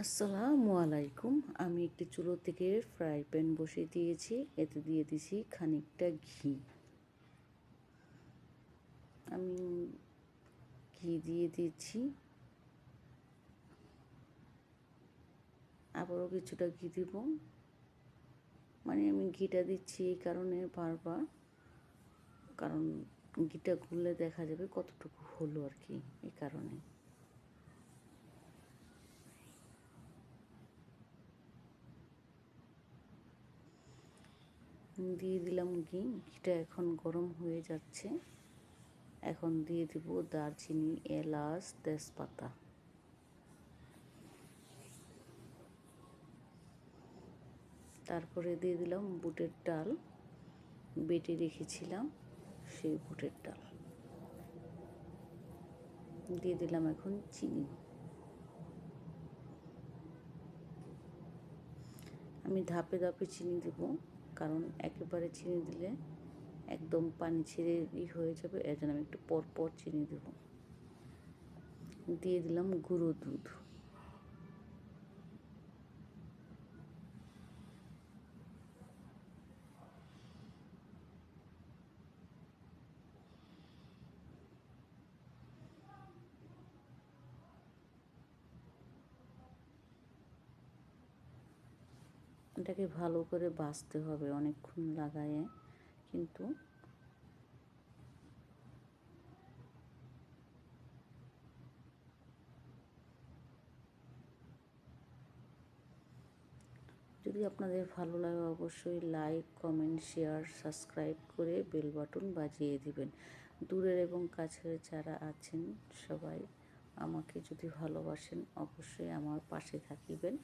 আসসালামু আলাইকুম। আমি একটি চুলো থেকে ফ্রাই প্যান বসিয়ে দিয়েছি। এতে দিয়ে দিছি খানিকটা ঘি। আমি ঘি দিয়ে দিচ্ছি। আবারও কিছুটা ঘি দিব। মানে আমি ঘিটা দিচ্ছি এই কারণে বারবার। কারণ ঘিটা ঘুরলে দেখা যাবে কতটুকু হলো আর কি এই কারণে। দিয়ে দিলাম ঘি। ঘিটা এখন গরম হয়ে যাচ্ছে। এখন দিয়ে দিব দারচিনি, এলাচ, তেজপাতা। তারপরে দিয়ে দিলাম বুটের ডাল। বেটে রেখেছিলাম সেই বুটের ডাল। দিয়ে দিলাম এখন চিনি। আমি ধাপে ধাপে চিনি দেবো। কারণ একেবারে চিনি দিলে একদম পানি ছেড়ে ই হয়ে যাবে, এর জন্য আমি একটু পরপর পর চিনি দেব। দিয়ে দিলাম গুঁড়ো দুধ। এটাকে ভালো করে বাছতে হবে অনেকক্ষণ লাগায়। কিন্তু যদি আপনাদের ভালো লাগে অবশ্যই লাইক, কমেন্ট, শেয়ার, সাবস্ক্রাইব করে বেল বাটন বাজিয়ে দিবেন। দূরের এবং কাছের যারা আছেন সবাই আমাকে যদি ভালোবাসেন অবশ্যই আমার পাশে থাকিবেন।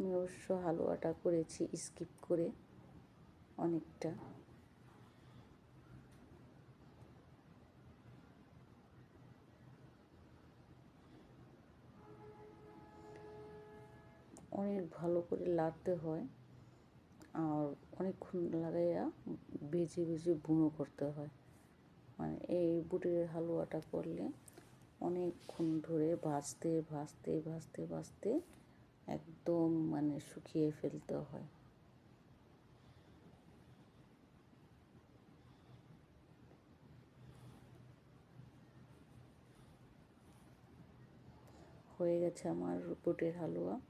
আমি অবশ্য হালুয়াটা করেছি স্কিপ করে অনেকটা। অনেক ভালো করে লাড়তে হয় আর অনেকক্ষণ লাগাইয়া বেজে বেজে বুনো করতে হয়। মানে এই বুটের হালুয়াটা করলে অনেকক্ষণ ধরে ভাজতে ভাজতে ভাজতে ভাজতে একদম মানে শুকিয়ে ফেলতে হয়। হয়ে গেছে আমার বুটের হালুয়া।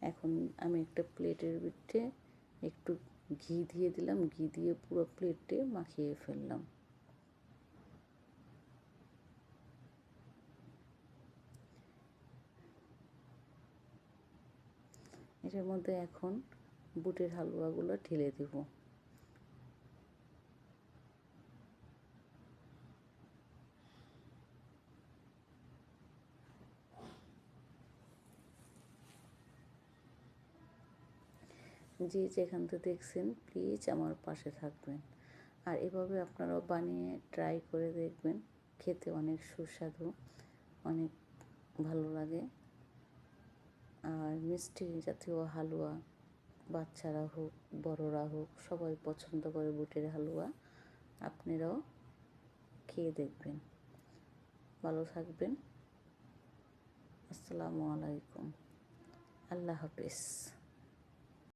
এখন আমি একটা প্লেটের ভিতরে একটু ঘি দিয়ে দিলাম। ঘি দিয়ে পুরো প্লেটে মাখিয়ে ফেললাম। এটার মধ্যে এখন বুটের হালুয়াগুলো ঢেলে দেব। যে যেখান থেকে দেখছেন প্লিজ আমার পাশে থাকবেন। আর এভাবে আপনারাও বানিয়ে ট্রাই করে দেখবেন। খেতে অনেক সুস্বাদু, অনেক ভালো লাগে। আর মিষ্টি জাতীয় হালুয়া, বাচ্চারা হোক, বড়রা হোক, সবাই পছন্দ করে বুটের হালুয়া, আপনারাও খেয়ে দেখবেন। ভালো থাকবেন। আসসালামু আলাইকুম। আল্লাহ হাফিজ।